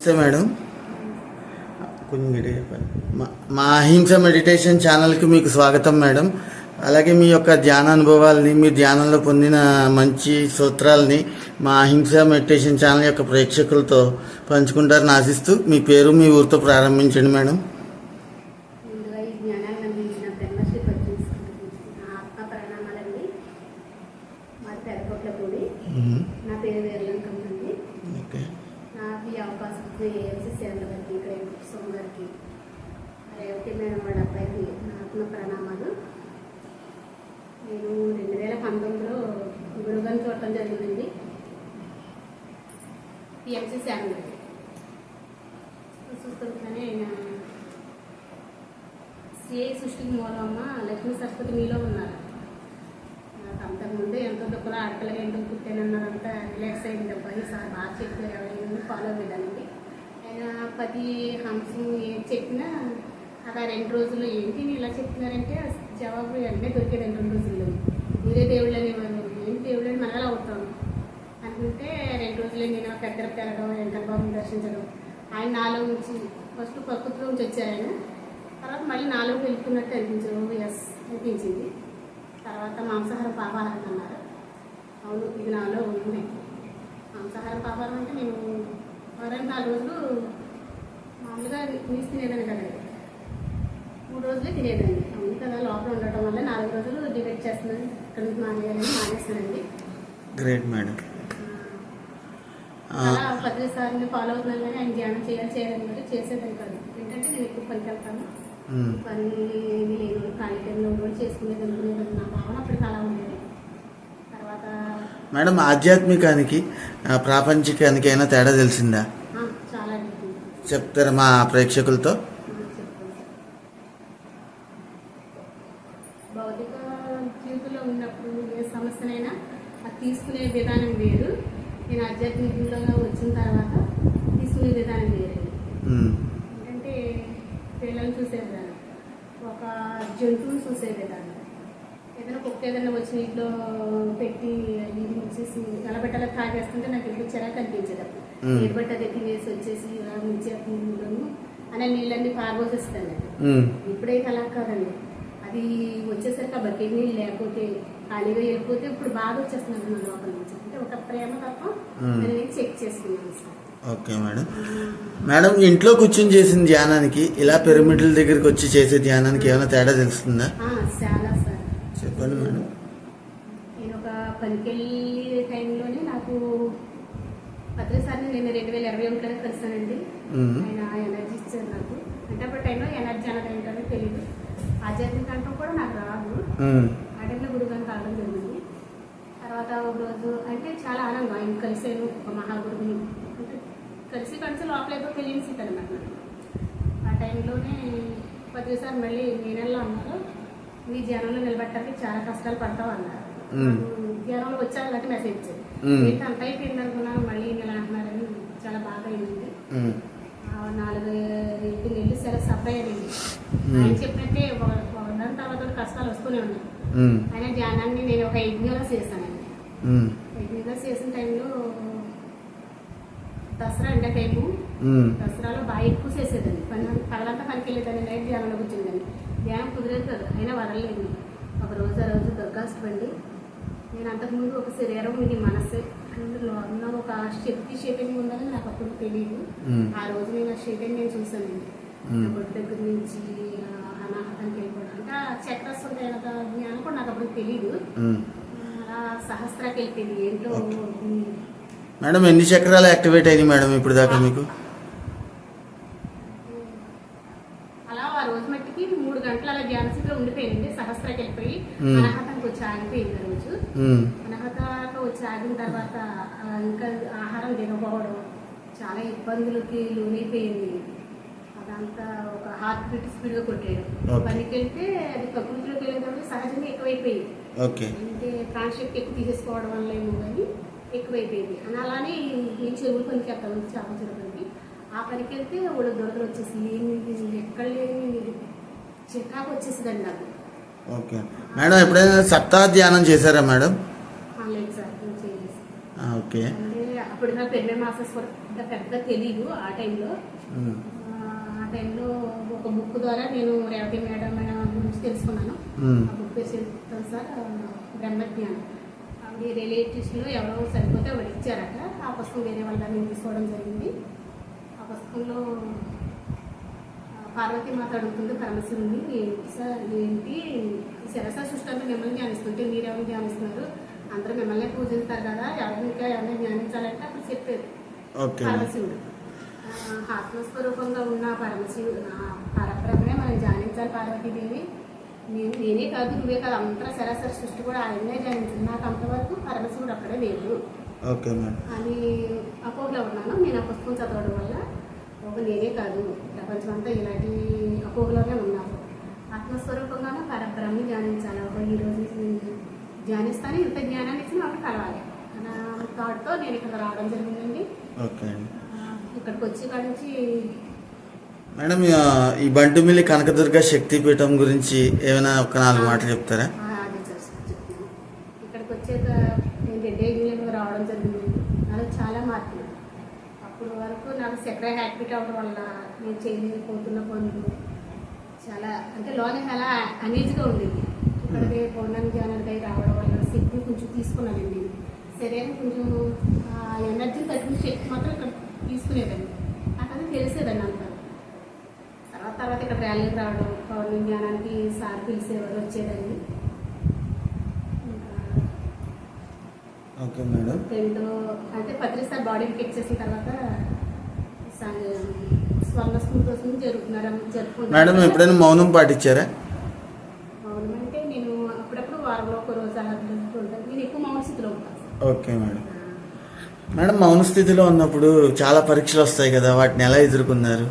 నమస్తే మేడం. కొంచెం గట్టిగా చెప్పండి. మా- అహింస మెడిటేషన్ ఛానల్కి మీకు స్వాగతం మేడం. అలాగే మీ యొక్క ధ్యాన అనుభవాల్ని మీ ధ్యానంలో పొందిన మంచి సూత్రాలని మా అహింస మెడిటేషన్ ఛానల్ యొక్క ప్రేక్షకులతో పంచుకుంటారని ఆశిస్తూ మీ పేరు మీ ఊరితో ప్రారంభించండి మేడం. నా పేరు వీరలంకం అండి ఓకే నాకు ఈ మీ ఎంసీసీ ఏఎంసీ గారికి ఇక్కడ సోమ్ గారికి రేవతి మేడం వాళ్ళ అబ్బాయికి నా ఆత్మ ప్రణామాలు. నేను రెండు వేల పంతొమ్మిదిలో గురుగారిని చూడటం జరిగిందండి. పిఎంసీ సేవల గారికి చూస్తుంటేనే ఆయన సిఐ సృష్టికి మూలమ్మ లక్ష్మీ సరస్వతి మీలో ఉన్నారు. నాకు అంతకుముందు ఎంతో దుఃఖంలో ఆడపిల్లగా ఎందుకు పుట్టానన్నదంతా రిలాక్స్ అయింది. అబ్బాయి సార్ బాగా చెప్పారు ఎవరైనా ఫాలో అవ్వడానికి పది హంసం ఏం చెప్పినా అలా రెండు రోజుల్లో ఏంటి ఇలా చెప్తున్నారంటే జవాబు వెంటనే దొరికేది రెండు రోజుల్లో. మీరే దేవుళ్ళు అనేవారు ఏంటి దేవుళ్ళు అని మనలా అవుతాం అనుకుంటే రెండు రోజులు నేను పెద్దలకు వెళ్ళడం వెంకట బాబుని దర్శించడం. ఆయన నాలో నుంచి ఫస్ట్ ప్రకృతిలో నుంచి వచ్చారు ఆయన. తర్వాత మళ్ళీ నాలో వెళ్తున్నట్టు అనిపించడం ఎస్ అనిపించింది. తర్వాత మాంసాహారం పాపాలని అన్నారు అవును ఇది నాలో ఉంది. మాంసాహారం పాపాలం అంటే నేను వారానికి నాలుగు రోజులు మామూలుగా నీసు తినేదాన్ని కదండి. మూడు రోజులే తినేదాన్ని. అవును కదా లోపల ఉండటం వల్ల నాలుగు రోజులు డిబేట్ చేస్తున్నాను. ఇక్కడ నుంచి మానేయాలని మానేస్తున్నానండి. Great madam. అలా సార్లు ఫాలో అవుతున్నాను కానీ ఆయన ధ్యానం చేయాలి చేయాలని మరి చేసేదని కాదు. ఏంటంటే నేను ఎక్కువ పనికి వెళ్తాను. పని ఏమీ లేదు ఖాళీ టైంలో కూడా చేసుకునేది అనుకునేది నా భావన అప్పటికి అలా ఉండేది. మేడం ఆధ్యాత్మికానికి ప్రాపంచికానికి అయినా తేడా తెలిసిందా? చెప్తారా మా ప్రేక్షకులతో చెప్తాను భౌతిక జీవితంలో ఉన్నప్పుడు ఏ సమస్యనైనా అది తీసుకునే విధానం వేరు నేను ఆధ్యాత్మికంలో వచ్చిన తర్వాత తీసుకునే విధానం వేరే మ్మ్. ఏంటంటే పిల్లల్ని చూసే విధానం ఒక జంతువుని చూసే విధానం ఏదైనా వచ్చి ఇంట్లో పెట్టి ఇది వచ్చేసి నిలబెట్టాలి తాగేస్తుంటే నాకు ఎందుకు చిరాకు అనిపించేది. అప్పుడు అది తినేసి వచ్చేసి ఇలా ముంచేస్తున్నాను అనే నీళ్ళన్నీ పారబోసేస్తాను మ్మ్. ఇప్పుడైతే అలా కాదండి. అది వచ్చేసరికి ఆ బకెట్ నీళ్ళు లేకపోతే ఖాళీగా వెళ్ళిపోతే ఇప్పుడు బాధ వచ్చేస్తున్నాను మన లోపల నుంచి. అంటే ఒక ప్రేమ తప్ప. దాన్ని చెక్ చేసుకున్నాను సార్ ఓకే మేడం. మేడం ఇంట్లో కూర్చొని చేసిన ధ్యానానికి ఇలా పిరమిడ్ల దగ్గరికి వచ్చి చేసే ధ్యానానికి ఏమైనా తేడా తెలుస్తుందా ఆ, చాలా సార్ చెప్పండి మేడం నేను పనికెళ్ళి టైంలోనే నాకు భద్రసారిని నేను రెండు వేల ఇరవై ఒకటిలో కలిసానండి. ఆయన ఎనర్జీ ఇచ్చారు నాకు. అంటే అప్పుడు టైంలో ఎనర్జీ అన్నది ఏంటో తెలియదు ఆధ్యాత్మిక అంటూ కూడా నాకు రాదు. ఆ టైంలో గురుగారిని కావడం జరిగింది. తర్వాత ఒక రోజు అంటే చాలా ఆనందం. ఆయన కలిసాను ఒక మహాగురువుని. అంటే కలిసి కలిసి లోపల ఏదో తెలియని స్థితి అనమాట నాకు. ఆ టైంలోనే ప్రతిసారి మళ్ళీ మే నెలలో అన్నారు మీ ధ్యానంలో నిలబెట్టడానికి చాలా కష్టాలు పడతావు అన్నారు. ధ్యానంలో వచ్చాను కాబట్టి మెసేజ్ ఇచ్చారు. మ్మ్. ఏంటి అంత అయిపోయింది అనుకున్నాను మళ్ళీ ఇలా అంటున్నారని చాలా బాగా అయింది. నాలుగు ఇంటికి వెళ్ళి సరే అయ్యింది మ్మ్. ఆయన చెప్పినట్టే దాని తర్వాత కష్టాలు వస్తూనే ఉన్నాయి. ఆయన ధ్యానాన్ని నేను ఒక యజ్ఞంలో చేశానండి. యజ్ఞంలో చేసిన టైంలో దసరా అంటే టైము. దసరాలో బాగా ఎక్కువ చేసేదండి. పని పగలంతా పనికి వెళ్ళేదాన్ని నైట్ ధ్యానంలో కూర్చుందని ధ్యానం కుదిరేది కాదు అయినా వదలలేదు. ఒక రోజు ఆ రోజు దుర్గాష్టమండి నేను అంతకుముందు ఒక శరీరం ఇది మనస్సు అందులో ఉన్న ఒక శక్తి చైతన్యం ఉందని నాకు అప్పుడు తెలియదు. ఆ రోజు నేను ఆ చైతన్యం నేను చూశానండి మ్మ్. నా బొట్టు దగ్గర నుంచి అనాహతానికి వెళ్ళిపోవడం అంటే ఆ చక్రస్ ఉంటాయి కదా జ్ఞానం కూడా నాకు అప్పుడు తెలియదు. అలా సహస్రాకి వెళ్ళిపోయింది ఏంటో. మేడం ఎన్ని చక్రాలు యాక్టివేట్ అయినాయి మేడం ఇప్పుడు దాకా మీకు అలా ఆ రోజు మట్టికి మూడు గంటలు అలా ధ్యాన స్థితిలో ఉండిపోయింది సహస్రాకి వెళ్ళిపోయి. వచ్చి ఆగిన తర్వాత ఇంకా ఆహారం తినకపోవడం చాలా ఇబ్బందులకి లోనైపోయింది. అదంతా ఒక హార్ట్ బీట్ స్పీడ్గా కొట్టేయడం. ఓకే. పనికి వెళ్తే అది ప్రకృతిలోకి వెళ్ళేటప్పుడు సహజంగా ఎక్కువైపోయింది. అంటే ప్రాణశక్తి ఎక్కువ తీసేసుకోవడం వల్ల ఏమో కానీ ఎక్కువైపోయింది. అని అలానే నేను చెరువులు పనికి వెళ్తాను చేపల చెరువు పనికి ఆ పనికి వెళ్తే ఒళ్ళు దొరకలు వచ్చేసి ఏమి ఎక్కడ లేని చికాకు వచ్చేసిందండి నాకు. ఓకే మేడం ఎప్పుడైనా సప్తాహ ధ్యానం చేశారా మేడం? ఓకే. అప్పుడు నాకు పెద్ద మాసెస్ తెలియదు ఆ టైంలో. ఆ, టైంలో ఒక బుక్ ద్వారా నేను రేవతి మేడం గురించి తెలుసుకున్నాను. ఆ బుక్ పేరు సార్ ఆ, బ్రహ్మజ్ఞానం. ఆవిడ రిలేటివ్స్లో ఎవరో సరిపోతే ఆవిడ ఇచ్చారట. ఆ పుస్తకం వేరే వాళ్ళ దగ్గర నేను తీసుకోవడం జరిగింది. ఆ పుస్తకంలో పార్వతీ మాత అడుగుతుంది పరమశివుని ఏంటి సార్ ఏంటి మిమ్మల్ని ధ్యానిస్తుంటే మీరెవరు ధ్యానిస్తున్నారు? అందరూ మిమ్మల్ని పూజిస్తారు కదా ఎవరిని ఇంకా ఎవరిని ధ్యానించాలంటే అప్పుడు చెప్పేది. ఓకే. పరమశివుడు. ఆత్మస్వరూపంగా ఉన్న పరమశివుడు ఆ పరబ్రహ్మే మనం ధ్యానించాలి పార్వతీదేవి. నేను నేనే కాదు నువ్వే కాదు అంతా సరాసరి సృష్టి కూడా ఆయనే ధ్యానించింది. నాకు అంతవరకు పరమశివుడు అక్కడే లేదు ఓకే మేడం. అని అపోహలో ఉన్నాను. నేను ఆ పుస్తకం చదవడం వల్ల ఒక నేనే కాదు. ప్రపంచం అంతా ఇలాంటి అపోహలోనే ఉన్నాను ఆత్మస్వరూపంగానే పరబ్రహ్మని ధ్యానించాలి. ఒక ఈ రోజు నుంచి నేను ధ్యానిస్తాను ఇంత జ్ఞానాన్ని ఇచ్చి నాకు కలవాలి. నా థాట్తో నేను ఇక్కడ రావడం జరిగిందండి. ఓకే అండి. ఇక్కడికి వచ్చి కాడ నుంచి మేడం ఈ బంటుమిల్లి కనకదుర్గ శక్తిపీఠం గురించి ఏమైనా ఒక నాలుగు మాటలు చెప్తారా? ఇక్కడికి వచ్చాక నేను రెండే రావడం జరిగింది. నాలో చాలా మార్పులు. అప్పుడు వరకు నాకు సెక్రటరీ హ్యాక్టివిటీ అవ్వడం వల్ల నేను చేయలేకపోతున్న పనులు. చాలా అంటే లోన చాలా అనీజీగా ఉండేది. ఇక్కడికి పౌర్ణమి జ్ఞానానికి రావడం వల్ల శక్తి కొంచెం తీసుకున్నానండి. సరే అని కొంచెం ఎనర్జీ తగ్గిన శక్తి మాత్రం ఇక్కడ తీసుకునేదండి. నాకు అది తెలిసేదండి అంతా. తర్వాత తర్వాత ఇక్కడ ర్యాలీకి రావడం పౌర్ణమి జ్ఞానానికి సార్ పిలిచేవారు వచ్చేదండి. Okay madam. రెండు అంటే పత్రిసారి బాడీకి ఫిక్స్ చేసిన తర్వాత మేడం ఎప్పుడైనా మౌనం పాటించారా? మౌనం అంటే నేను అప్పుడప్పుడు వారంలో ఒక రోజు అలా ఉంటాను నేను ఎక్కువ మౌన స్థితిలో ఉంటాను. Okay madam. మేడం మౌన స్థితిలో ఉన్నప్పుడు చాలా పరీక్షలు వస్తాయి కదా వాటిని ఎలా ఎదుర్కొన్నారు?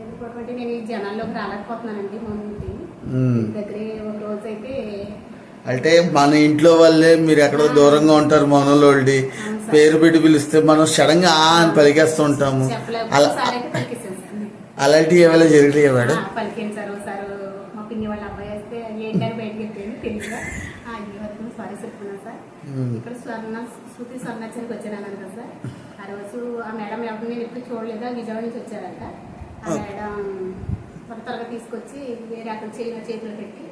ఎందుకంటే నేను ఈ జనాల్లోకి రాలేకపోతున్నానండి మౌనంకి. మ్మ్. దగ్గరే ఒక రోజు అయితే అంటే మన ఇంట్లో వాళ్ళే మీరు ఎక్కడో దూరంగా ఉంటారు మౌనంలోడి పేరు పెట్టి పిలిస్తే మనం సడన్గా ఆ అని పలికేస్తూ ఉంటాము. అలా ఒకసారి అలాంటివి ఏమైనా జరిగాయా మేడం? సార్ మా పిన్ని వాళ్ళ అబ్బాయి వస్తే ఏంటని బయటకి తెలియదు సారీ చెప్తున్నాను సార్. ఇక్కడ స్వర్ణ శృతి స్వర్ణాచారికి వచ్చాను అన్నాను కదా సార్. ఆ రోజు ఆ మేడం ఎవరు నేను ఎప్పుడు చూడలేదు విజయవాడ నుంచి వచ్చారంట. ఆ. మేడం త్వర త్వరగా తీసుకొచ్చి వేరే అక్కడ చేతిలో పెట్టి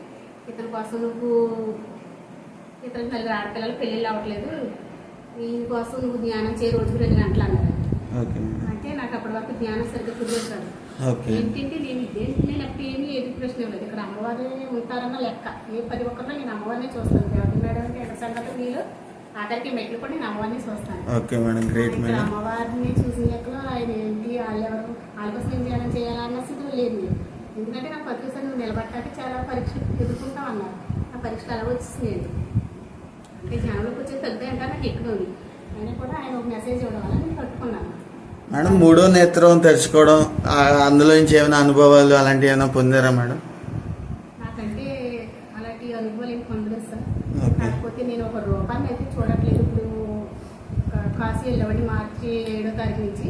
ఇతని కోసం నువ్వు ఇతనికి నలుగురు ఆడపిల్లలు పెళ్ళిళ్ళు అవ్వట్లేదు. ఈయన కోసం నువ్వు జ్ఞానం చేయ రోజుకు రెండు గంటలు అన్నారు అంటే నాకు అప్పటి వరకు జ్ఞానం సరిగ్గా కుదిరేది ఏంటంటే నేను ఇదేంటి నేను అప్పుడు ఏమీ లేదు ప్రశ్న లేదు ఇక్కడ అమ్మవారే ఉంటారన్న లెక్క. ఏ పది ఒక్కరిలో నేను అమ్మవారిని చూస్తాను. దేవత మేడం అంటే ఎంత సంగతి మీలో ఆఖరికి మెట్లు కూడా నేను అమ్మవారిని చూస్తాను. ఓకే మేడం గ్రేట్ ఇక్కడ మేడం. అమ్మవారిని చూసిన లెక్కలో ఆయన ఏంటి వాళ్ళెవరు వాళ్ళ కోసం ఏం చేయాలని చేయాలన్న స్థితిలో లేదు. ఎందుకంటే నాకు పత్రిక నువ్వు నిలబట్టాక చాలా పరీక్షలు ఎదుర్కొంటాం అన్నారు ఆ పరీక్షలు అలా అంటే జనంలోకి వచ్చే నాకు ఎక్కువ ఉంది అయినా కూడా ఆయన ఒక మెసేజ్ ఇవ్వడం వల్ల నేను పట్టుకున్నాను మేడం మూడో నేత్రం తెరుచుకోవడం అందులో నుంచి ఏమైనా అనుభవాలు అలాంటివి ఏమైనా పొందారా మేడం? నాకంటే అలాంటి అనుభవాలు ఏం పొందలేదు సార్. కాకపోతే నేను ఒక రూపాన్ని అయితే చూడట్లేదు. ఇప్పుడు కా- కాశీ వెళ్ళవండి మార్చి ఏడో తారీఖు నుంచి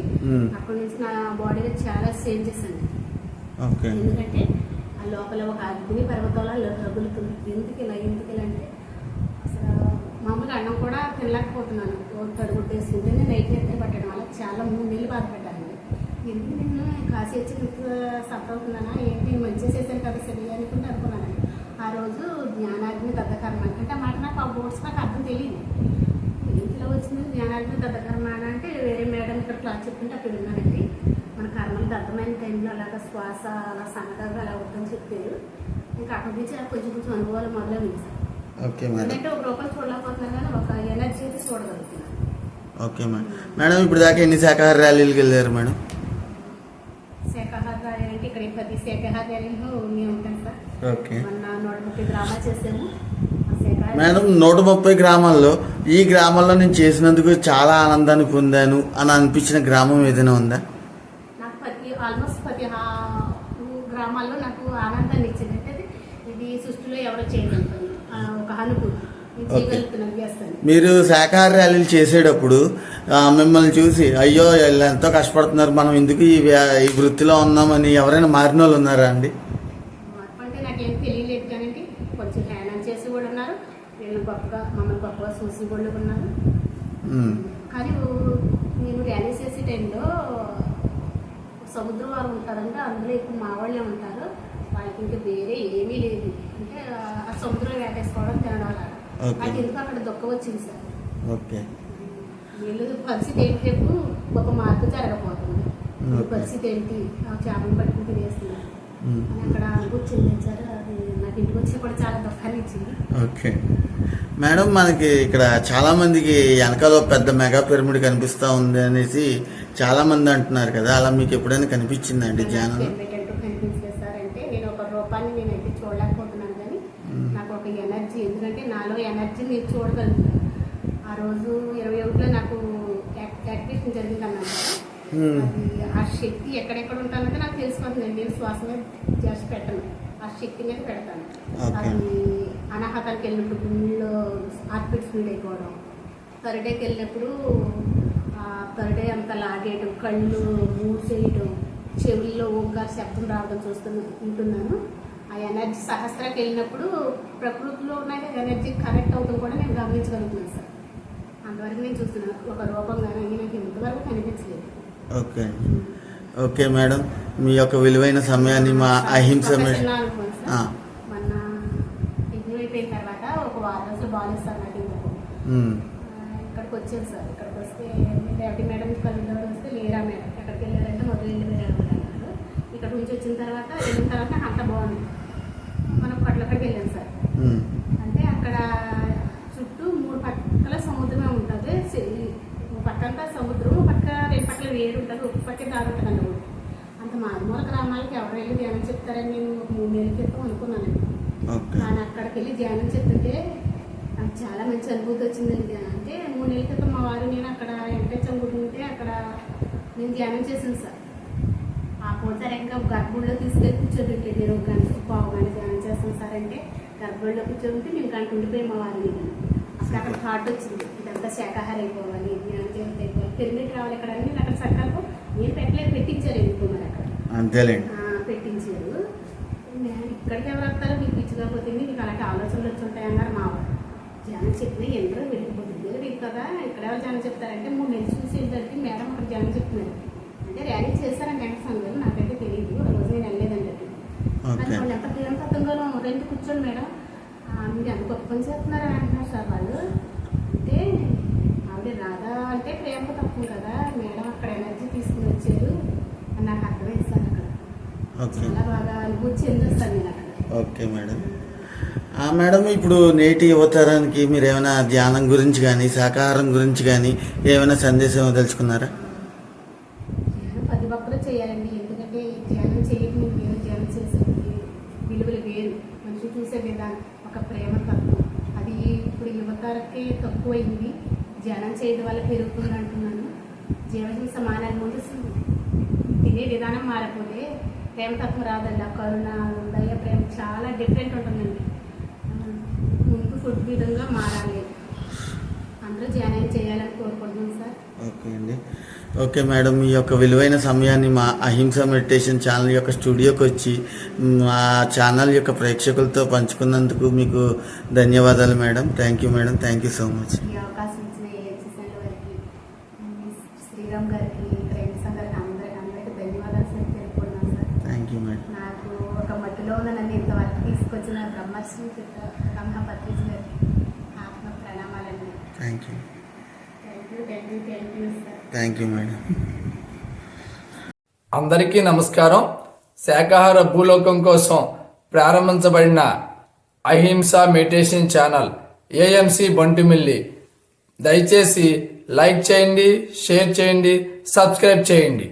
నుంచి నా బాడీలో చాలా చేంజెస్ అండి. ఎందుకంటే ఆ లోపల ఒక అగ్ని పర్వతంలో రగులుతుంది. ఎందుకు ఇలా ఎందుకు ఇలా అంటే మామూలుగా అన్నం కూడా తినలేకపోతున్నాను. తడుగుట్టేసుకుంటే నైట్ నిద్ర పట్టడం వల్ల చాలా మూడు నెలలు బాధపడ్డాను ఎందుకు నేను కాశీ వచ్చి సఫర్ అవుతున్నానా ఏంటి? మంచి చేశాను కదా సరే అనుకుంటే అనుకున్నాను. ఆ రోజు జ్ఞానాగ్ని దద్దకర్మ అంటే ఆ మాట నాకు ఆ బోర్డ్స్ నాకు అర్థం తెలియదు. ఇంట్లో వచ్చింది? జ్ఞానాగ్ని దద్దకర్మ అని అంటే వేరే మేడం ఇక్కడ క్లాస్ చెప్తుంటే అక్కడ ఉన్నానండి మన కర్మలు దద్దమైన టైంలో అలాగ శ్వాస అలా సన్నగా అలా అవుతుందని చెప్పారు. ఇంకా అక్కడి నుంచి కొంచెం కొంచెం అనుభవాలు మొదలైంది సార్ ఓకే మేడం. ఎందుకంటే ఒక రూపాయలు చూడలేకపోతున్నాను కానీ ఒక ఎనర్జీ అయితే చూడగలుగుతున్నాను. Okay madam. మేడం ఇప్పుడు దాకా ఎన్ని శాఖాహార ర్యాలీలకు వెళ్ళారు మేడం? శాఖాహార ర్యాలీ అంటే ఇక్కడ ప్రతి శాఖాహార ర్యాలీలో మేము ఉంటాం సార్. ఓకే. మొన్న నూట ముప్పై డ్రామా చేసాము. ఆ శాఖాహార మేడం నూట ముప్పై గ్రామాల్లో ఈ గ్రామంలో నేను చేసినందుకు చాలా ఆనందాన్ని పొందాను అని అనిపించిన గ్రామం ఏదైనా ఉందా నాకు ప్రతి ఆల్మోస్ట్ ప్రతి హా- గ్రామాల్లో నాకు ఆనందాన్ని ఇచ్చింది అంటే అది ఇది సృష్టిలో ఎవరో చేయగలుగుతుంది చేస్తాను మీరు శాఖాహార ర్యాలీలు చేసేటప్పుడు మిమ్మల్ని చూసి అయ్యో వీళ్ళు ఎంతో కష్టపడుతున్నారు మనం ఎందుకు ఈ ఈ వృత్తిలో ఉన్నామని ఎవరైనా మారిన వాళ్ళు ఉన్నారా అండి? మార్పు అంటే నాకేం తెలియలేదు కానీ నేను ర్యాలీ చేసే టైంలో సముద్రం వారు ఉంటారంటే. అందులో ఎక్కువ మా వాళ్ళే ఉంటారు. వాళ్ళకి ఇంకా వేరే ఏమీ లేదు. ఆ సముద్రం వేటేసుకోవడం తినడం అలా Okay. నాకు ఎందుకు అక్కడ దుఃఖం వచ్చింది సార్? ఓకే. వీళ్ళు పరిస్థితి ఏంటి రేపు ఒక మార్పు జరగబోతుంది. ఈ Okay. పరిస్థితి ఏంటి? ఆ చేపలు పట్టుకుని తినేస్తున్నారు మ్మ్. అని అక్కడ కూర్చొని సార్. అది నాకు ఇంటికి వచ్చి కూడా చాలా దుఃఖాన్ని ఇచ్చింది. ఓకే. మేడం మనకి ఇక్కడ చాలా మందికి వెనకాల పెద్ద మెగా పిరమిడ్ కనిపిస్తా ఉంది అనేసి చాలా మంది అంటున్నారు కదా. అలా మీకు ఎప్పుడైనా కనిపించిందండి ధ్యానం ఏంటంటే కనిపించలేదు సార్ అంటే నేను ఒక రూపాన్ని నేనైతే చూడలేకపోతున్నాను కానీ నాకు ఒక ఎనర్జీ ఎందుకంటే నాలో ఎనర్జీ నేను చూడగలుగుతాను ఆ రోజు ఇరవై ఒకటిలో నాకు యాక్- యాక్టివేషన్ జరిగింది అన్నాను కదా Hmm. అది ఆ శక్తి ఎక్కడెక్కడ ఉంటానంటే నాకు తెలిసిపోతుంది. నేను శ్వాస మీద చేసి పెట్టను. ఆ శక్తి మీద పెడతాను. అది అనాహతానికి వెళ్ళినప్పుడు గుండెలో హార్ట్బీట్ స్పీడ్ అయిపోవడం. థర్డ్ డేకి వెళ్ళినప్పుడు థర్డ్ డే అంతా లాగేయడం కళ్ళు మూసేయడం చెవుల్లో ఓంకార శబ్దం రావడం చూస్తున్నా ఉంటున్నాను. ఆ ఎనర్జీ సహస్రాకి వెళ్ళినప్పుడు ప్రకృతిలో ఉన్న ఎనర్జీ కనెక్ట్ అవుతాం కూడా నేను గమనించగలుగుతున్నాను సార్. అంతవరకు నేను చూస్తున్నాను. ఒక రూపంగానే నాకు ఇంతవరకు కనిపించలేదు. ఓకే. Okay madam. మీ యొక్క విలువైన సమయాన్ని మా అహింస తర్వాత ఒక వారం. ఇక్కడికి వచ్చాను సార్. ఇక్కడికి వస్తే రేవతి మేడం కలుద్దామని వస్తే లేరా మేడం. ఎక్కడికి వెళ్ళారంటే మొదలు వెళ్ళి ఇక్కడ నుంచి వచ్చిన తర్వాత వెళ్ళిన తర్వాత అంత బాగుంది. మనం కొట్లక్కడికి వెళ్ళాం సార్ మ్మ్. అంటే అక్కడ చుట్టూ మూడు పక్కల సముద్రమే ఉంటుంది సి- ఒక పక్కంతా సముద్రం ఒక పక్క రెండు పక్కల వేరు ఉంటుంది అన్నమాట అంత మారుమూల గ్రామాలకి ఎవరు వెళ్ళి ధ్యానం చెప్తారని నేను ఒక మూడు నెలల క్రితం అనుకున్నానండి కానీ అక్కడికి వెళ్ళి ధ్యానం చెప్తుంటే నాకు చాలా మంచి అనుభూతి వచ్చిందండి. అంటే మూడు నెలల క్రితం మా వారు నేను అక్కడ వెంకటేశ్వరం గుడి ఉంటే అక్కడ నేను ధ్యానం చేశాను సార్. ఆ పూట ఇంకా గర్భంలో తీసుకెళ్ళి కూర్చోబెట్టాడు నేను ఒక గంట పావు గంట ధ్యానం చేస్తాను సార్ అంటే గర్భంలో కూర్చోబెట్టి నేను గంట ఉండిపోయి మా వారు నేను అప్పుడు అక్కడ థాట్ వచ్చింది. ఇదంతా శాఖాహారం అయిపోవాలి ధ్యానం చేస్తే అయిపోవాలి. పిరమిడ్ రావాలి ఇక్కడ అన్ని అక్కడ సంకల్పం నేను పెట్టలేదు పెట్టించారు ఎందుకు మరి అక్కడ? అంతేలేండి. పెట్టించారు. ఇక్కడికి ఎవరు వస్తారో? మీకు పిచ్చుకోకపోతే మీకు అలాంటి ఆలోచనలు వచ్చి ఉంటాయన్నారు మా వారు జనం చెప్పినా ఎందరో వెళ్ళిపోతుంది వెళ్ళి కదా ఇక్కడ ఎవరు జనం చెప్తారంటే మూడు నెలలు చూసి ఏంటంటే మేడం అక్కడ జనం చెప్తున్నారు. అంటే ర్యాలీ చేశారని వెంకట సంఘం నాకైతే తెలియదు ఆ రోజు నేను వెళ్ళలేదండి వాళ్ళు ఎంత ప్రేమ తత్వంగానో రెండు కూర్చొని మేడం. మీరు ఎంత గొప్ప పని చేస్తున్నారని అంటున్నారు సార్ వాళ్ళు. అంటే ఆవిడ రాధా అంటే ప్రేమ తత్వం కదా మేడం అక్కడ ఎనర్జీ తీసుకుని వచ్చారు అని నాకు అర్థమైంది సార్ అక్కడ ఓకే. చాలా బాగా అనుభూతి చెందిస్తాను ఓకే మేడం. మేడం ఇప్పుడు నేటి యువతరానికి మీరు ఏమైనా ధ్యానం గురించి కానీ శాకాహారం గురించి కానీ ఏమైనా సందేశం తెలుసుకున్నారా ధ్యానం ప్రతి ఒక్కరూ చేయాలండి. ఎందుకంటే ధ్యానం చేయడం వేరు ధ్యానం చేసే విలువలు వేరు. మనిషి చూసే విధానం ఒక ప్రేమ తత్వం. అది ఇప్పుడు యువతరకే తక్కువైంది. ధ్యానం చేయడం వల్ల పెరుగుతుంది అంటున్నాను. జీవహింస మానాలి ముందు తినే విధానం మారకపోతే ప్రేమ తత్వం రాదండి. ఆ కరుణ దయ ప్రేమ చాలా డిఫరెంట్ ఉంటుందండి. ముందు ఫుడ్ విధంగా మారాలి. అందరూ ధ్యానం చేయాలని కోరుకుంటున్నాం సార్. ఓకే అండి. ఓకే మేడం మీ యొక్క విలువైన సమయాన్ని మా అహింస మెడిటేషన్ ఛానల్ యొక్క స్టూడియోకి వచ్చి మా ఛానల్ యొక్క ప్రేక్షకులతో పంచుకున్నందుకు మీకు ధన్యవాదాలు madam. Thank you madam. Thank you so much ఈ అవకాశం నన్ను ఇంతవరకు తీసుకొచ్చిన బ్రహ్మశ్రీ బ్రహ్మపత్రిజీ గారికి ఆత్మ ప్రణామాలండి. Thank you thank you thank you thank you sir thank you madam అందరికీ నమస్కారం. శాకాహార భూలోకం కోసం ప్రారంభించబడిన Ahimsa meditation channel AMC Bantimilli. దయచేసి లైక్ చేయండి షేర్ చేయండి సబ్స్క్రైబ్ చేయండి.